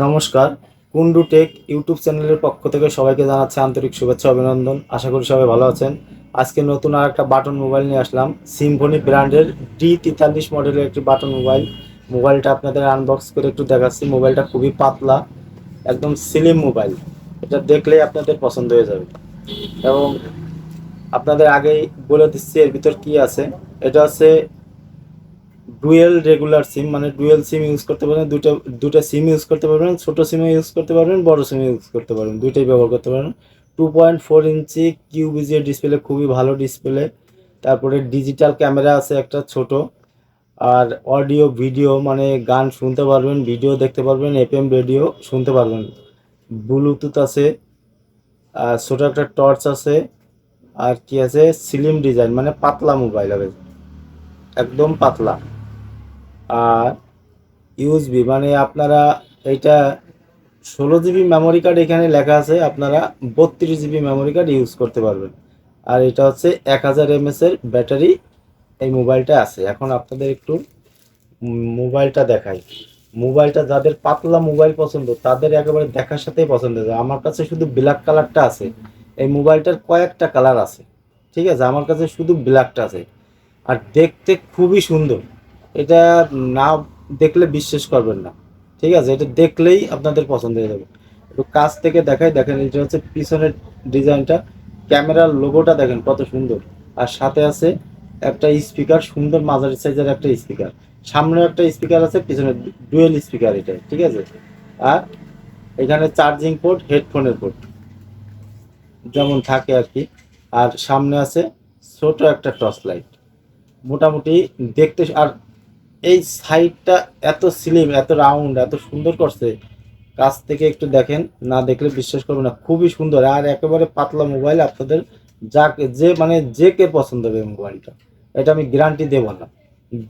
নমস্কার। Kundu take YouTube চ্যানেলের পক্ষ থেকে সবাইকে জানাচ্ছি আন্তরিক শুভেচ্ছা, অভিনন্দন। আশা করি সবাই ভালো আছেন। আজকে নতুন আর একটা বাটন মোবাইল নিয়ে আসলাম। সিম্ফনি ব্র্যান্ডের ডি তেতাল্লিশ মডেলের একটি বাটন মোবাইল। মোবাইলটা আপনাদের আনবক্স করে একটু দেখাচ্ছি। মোবাইলটা খুবই পাতলা, একদম স্লিম মোবাইল। এটা দেখলেই আপনাদের পছন্দ হয়ে যাবে। এবং আপনাদের আগেই বলে দিচ্ছি, এর ভিতর কি আছে? এটা হচ্ছে ডুয়েল রেগুলার সিম মানে ডুয়েল সিম ইউজ করতে পারবেন, দুটো দুটো সিম ইউজ করতে পারবেন, ছোট সিমও ইউজ করতে পারবেন, বড় সিম ইউজ করতে পারবেন, দুইটাই ব্যবহার করতে পারবেন। Two point four inch QVGA display খুবই ভালো ডিসপ্লে তারপরে ডিজিটাল ক্যামেরা আছে একটা ছোট, আর অডিও ভিডিও মানে গান শুনতে পারবেন ভিডিও দেখতে পারবেন এফএম রেডিও শুনতে পারবেন। ব্লুটুথ আছে, আর ছোটো একটা টর্চ আছে, আর কি আছে স্লিম ডিজাইন মানে পাতলা মোবাইল হবে। একদম পাতলা। ইউএসবি মানে আপনারা এটা ষোলো জিবি মেমোরি কার্ড এখানে লেখা আছে, আপনারা বত্রিশ জিবি মেমোরি কার্ড ইউজ করতে পারবেন। আর এটা হচ্ছে এক হাজার এমএস এর ব্যাটারি, এই মোবাইলটা আছে। এখন আপনাদের একটু মোবাইলটা দেখাই। মোবাইলটা যাদের পাতলা মোবাইল পছন্দ, তাদের একেবারে দেখার সাথেই পছন্দ হবে আমার কাছে শুধু ব্ল্যাক কালারটা আছে। এই মোবাইলটার কয়েকটা কালার আছে। ঠিক আছে? আমার কাছে শুধু ব্ল্যাকটা আছে। আর দেখতে খুবই সুন্দর। এটা না দেখলে বিশ্বাস করবেন না। ঠিক আছে? এটা দেখলেই আপনাদের পছন্দ হয়ে যাবে। একটু কাছ থেকে দেখাই, দেখেন এটা হচ্ছে পিছনের ডিজাইনটা। ক্যামেরার লোগোটা দেখেন কত সুন্দর। আর সাথে আছে একটা স্পিকার সুন্দর মাঝারি সাইজের একটা স্পিকার সামনে একটা স্পিকার আছে, পিছনে ডুয়েল স্পিকার এটা ঠিক আছে? আর এখানে চার্জিং পোর্ট হেডফোনের পোর্ট যেমন থাকে আর কি। আর সামনে আছে ছোট একটা টর্চ লাইট মোটামুটি দেখতে আর এই সাইডটা এত স্লিম এত রাউন্ড এত সুন্দর করছে। কাছ থেকে একটু দেখেন, না দেখলে বিশ্বাস করবেন না, খুবই সুন্দর। আর একেবারে পাতলা মোবাইল আপনাদের যা যে মানে যে কে পছন্দ হবে মোবাইলটা এটা আমি গ্যারান্টি দেবো না।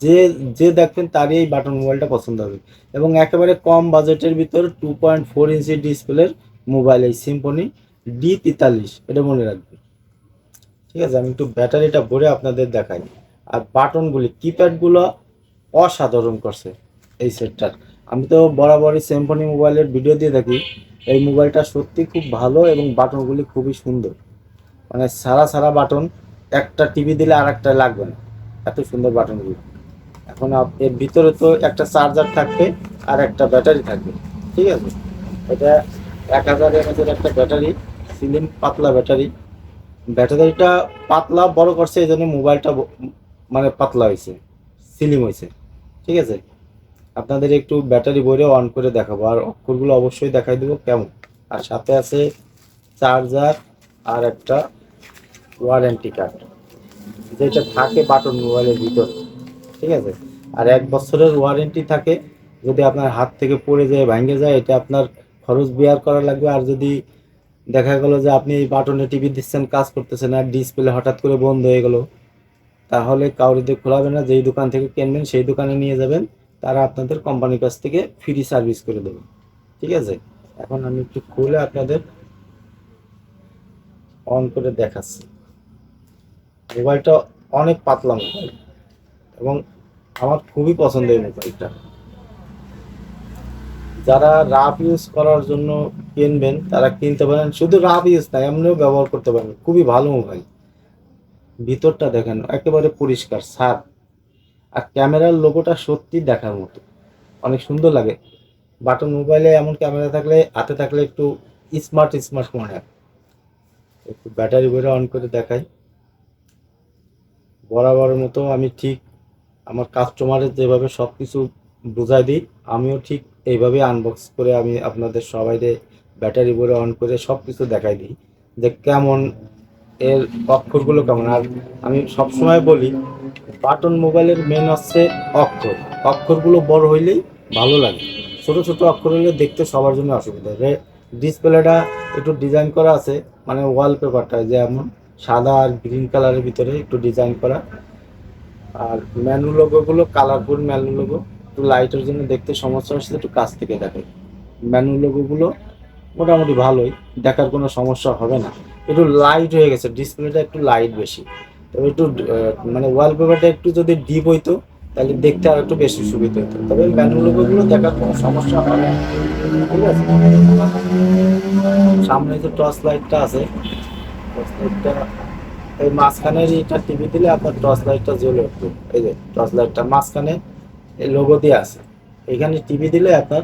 যে যে দেখবেন তারই এই বাটন মোবাইলটা পছন্দ হবে। এবং একেবারে কম বাজেটের ভিতর টু পয়েন্ট ফোর ইঞ্চি ডিসপ্লের মোবাইল এই সিম্পনি ডি তেতাল্লিশ, এটা মনে রাখবেন। ঠিক আছে, আমি একটু ব্যাটারিটা ভরে আপনাদের দেখাই। আর বাটনগুলি কিপ্যাডগুলো অসাধারণ করছে এই সেটটার আমি তো বরাবরই সিম্ফনি মোবাইলের ভিডিও দিয়ে থাকি। এই মোবাইলটা সত্যি খুব ভালো এবং বাটনগুলি খুবই সুন্দর। মানে সারা সারা বাটন, একটা টিভি দিলে আর একটা লাগবে না। এত সুন্দর বাটনগুলো। এখন এর ভিতরে তো একটা চার্জার থাকবে আর একটা ব্যাটারি থাকবে। ঠিক আছে? এটা এক হাজার এমএচের একটা ব্যাটারি সিলিম পাতলা ব্যাটারি ব্যাটারিটা পাতলা বড় করছে, এই জন্য মোবাইলটা মানে পাতলা হয়েছে সিলিম হয়েছে। ঠিক আছে? আপনাদের একটু ব্যাটারি ভরে অন করে দেখাবো। আর অক্ষরগুলো অবশ্যই দেখাই দেবো কেমন? আর সাথে আছে চার্জার আর একটা ওয়ারেন্টি কার্ড যেটা থাকে বাটন মোবাইলের ভিতর, ঠিক আছে? আর এক বছরের ওয়ারেন্টি থাকে, যদি আপনার হাত থেকে পড়ে যায়, ভেঙে যায়, এটা আপনার খরচ বেয়ার করা লাগবে। আর যদি দেখা গেলো যে আপনি বাটনে টিভি দিচ্ছেন, কাজ করতেছেন, আর ডিসপ্লে হঠাৎ করে বন্ধ হয়ে গেল তাহলে কাউরিতে খোলাবে না, যেই দোকান থেকে কিনবেন সেই দোকানে নিয়ে যাবেন, তারা আপনাদের কোম্পানির কাছ থেকে ফ্রি সার্ভিস করে দেবে। ঠিক আছে? এখন আমি একটু খুলে আপনাদের অন করে দেখাচ্ছি। মোবাইলটা অনেক পাতলা মোবাইল এবং আমার খুবই পছন্দের মোবাইলটা। যারা রাফ ইউজ করার জন্য কিনবেন, তারা কিনতে পারেন। শুধু রাফ ইউজ না, এমনিও ব্যবহার করতে পারেন। খুবই ভালো মোবাইল। ভিতরটা দেখেন, একেবারে পরিষ্কার, সার। আর ক্যামেরার লোগোটা সত্যি দেখার মতো। অনেক সুন্দর লাগে। বাটন মোবাইলে এমন ক্যামেরা থাকলে, হাতে থাকলে একটু স্মার্ট স্মার্ট মনে হয়। একটু ব্যাটারি বেরো অন করে দেখাই। বরাবরের মতো আমি ঠিক আমার কাস্টমারের যেভাবে সব কিছু বুঝাই দিই, আমিও ঠিক এইভাবে আনবক্স করে আমি আপনাদের সবাইকে ব্যাটারি ভরে অন করে সব কিছু দেখাই দিই। যে কেমন এর অক্ষরগুলো কেমন? আর আমি সবসময় বলি, বাটন মোবাইলের মেন হচ্ছে অক্ষর। অক্ষরগুলো বড় হইলেই ভালো লাগে। ছোট ছোট অক্ষর হলে দেখতে সবার জন্য অসুবিধা। ডিসপ্লেটা একটু ডিজাইন করা আছে মানে ওয়ালপেপারটা যেমন সাদা আর গ্রিন কালারের ভিতরে একটু ডিজাইন করা। আর ম্যানু লোগোগুলো কালারফুল ম্যানু লোগো একটু লাইটের জন্য দেখতে সমস্যা হচ্ছে, একটু কাছ থেকে দেখে। ম্যানু লোগোগুলো মোটামুটি ভালোই, দেখার কোনো সমস্যা হবে না। একটু লাইট হয়ে গেছে ডিসপ্লেটা একটু লাইট বেশি। তবে একটু মানে ওয়ালপেপারটা একটু যদি ডিপ হইতো, তাহলে দেখতে আর একটু বেশি সুবিধা হতো তবে ম্যানুয়াল লোগোগুলো দেখার কোনো সমস্যা হবে না, ঠিক আছে? সামনে যে টর্চ লাইটটা আছে টর্চ লাইটটা এই মাঝখানের এটা টিভি দিলে আপনার টর্চ লাইটটা জ্বলে উঠবে। এই যে টর্চ লাইটটা মাঝখানে এই লোগো দিয়ে আছে। এখানে টিভি দিলে আপনার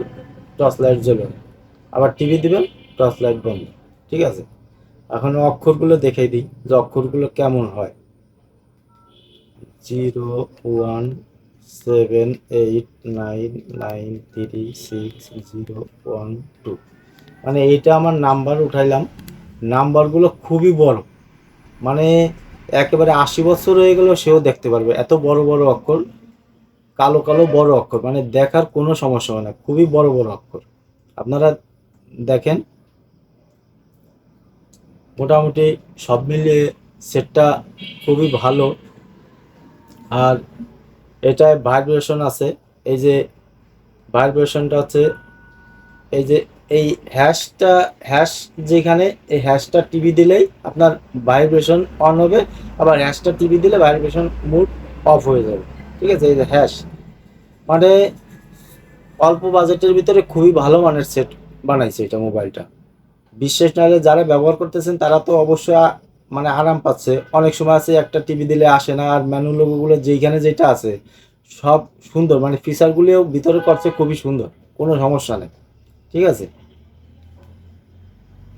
টর্চ লাইট জ্বলে আবার টিভি দিবেন টর্চ লাইট বন্ধ। ঠিক আছে? এখন অক্ষরগুলো দেখাই দিই যে অক্ষরগুলো কেমন হয়। Zero, one, seven, eight, nine nine, three, six, zero, one, two. মানে এইটা আমার নাম্বার উঠাইলাম। নাম্বারগুলো খুবই বড়। মানে একেবারে আশি বছর হয়ে গেলেও সেও দেখতে পারবে। এত বড় বড় অক্ষর, কালো কালো বড় অক্ষর। মানে দেখার কোনো সমস্যা হয় না। খুবই বড় বড় অক্ষর। আপনারা দেখেন মোটামুটি সব মিলিয়ে সেটটা খুবই ভালো। আর এটায় ভাইব্রেশন আছে, এই যে ভাইব্রেশনটা হচ্ছে এই যে এই হ্যাশটা, হ্যাশ যেখানে এই হ্যাশটা টিভি দিলেই আপনার ভাইব্রেশন অন হবে, আবার হ্যাশটা টিভি দিলে ভাইব্রেশন মুড অফ হয়ে যাবে। ঠিক আছে? এই যে হ্যাশ। মানে অল্প বাজেটের ভিতরে খুবই ভালো মানের সেট বানাইছে এটা মোবাইলটা বিশেষ নাহলে যারা ব্যবহার করতেছেন, তারা তো অবশ্যই মানে আরাম পাচ্ছে। অনেক সময় আছে, একটা টিভি দিলে আসে না, আর ম্যানু লোগোগুলো যেইখানে যেটা আছে, সব সুন্দর। মানে ফিচারগুলিও ভিতরে করছে, খুবই সুন্দর। কোনো সমস্যা নেই। ঠিক আছে?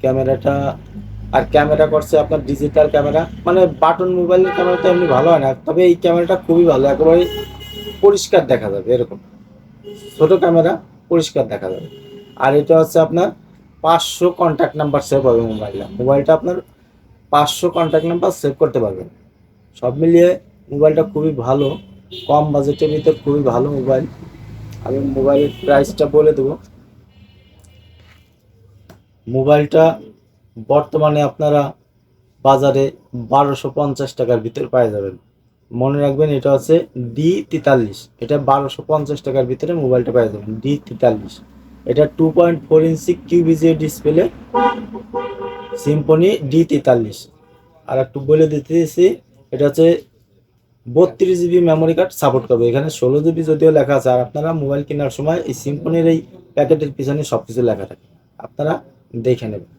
ক্যামেরাটা, আর ক্যামেরা করছে আপনার ডিজিটাল ক্যামেরা। মানে বাটন মোবাইলের ক্যামেরা তো এমনি ভালো হয় না। তবে এই ক্যামেরাটা খুবই ভালো। একেবারে পরিষ্কার দেখা যাবে, এরকম। ছোট ক্যামেরা, পরিষ্কার দেখা যাবে। আর এটা হচ্ছে আপনার পাঁচশো কন্ট্যাক্ট নাম্বার সেভ হবে মোবাইলটা মোবাইলটা আপনার পাঁচশো কন্ট্যাক্ট নাম্বার সেভ করতে পারবেন। সব মিলিয়ে মোবাইলটা খুবই ভালো, কম বাজেটের ভিতরে খুবই ভালো মোবাইল আমি মোবাইলের প্রাইসটা বলে দেবো। মোবাইলটা বর্তমানে আপনারা বাজারে বারোশো পঞ্চাশ টাকার ভিতরে পেয়ে যাবেন। মনে রাখবেন এটা হচ্ছে ডি তেতাল্লিশ। এটা বারোশো পঞ্চাশ টাকার ভিতরে মোবাইলটা পেয়ে যাবেন ডি তেতাল্লিশ। এটা two point four inch QVGA display Symphony D তেতাল্লিশ। আর একটু বলে দিতেছি এটা হচ্ছে বত্রিশ জিবি মেমোরি কার্ড সাপোর্ট করবে। এখানে ষোলো জিবি যদিও লেখা আছে, আর আপনারা মোবাইল কেনার সময় এই সিম্পনির এই প্যাকেটের পিছনে সব কিছু লেখা থাকে। আপনারা দেখে নেবেন।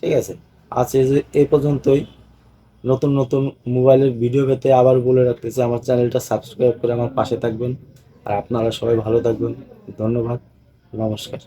ঠিক আছে? আজ এই পর্যন্তই। নতুন নতুন মোবাইলের ভিডিও পেতে আবার বলে রাখতেছি, আমার চ্যানেলটা সাবস্ক্রাইব করে আমার পাশে থাকবেন। আর আপনারা সবাই ভালো থাকবেন। ধন্যবাদ। নমস্কার।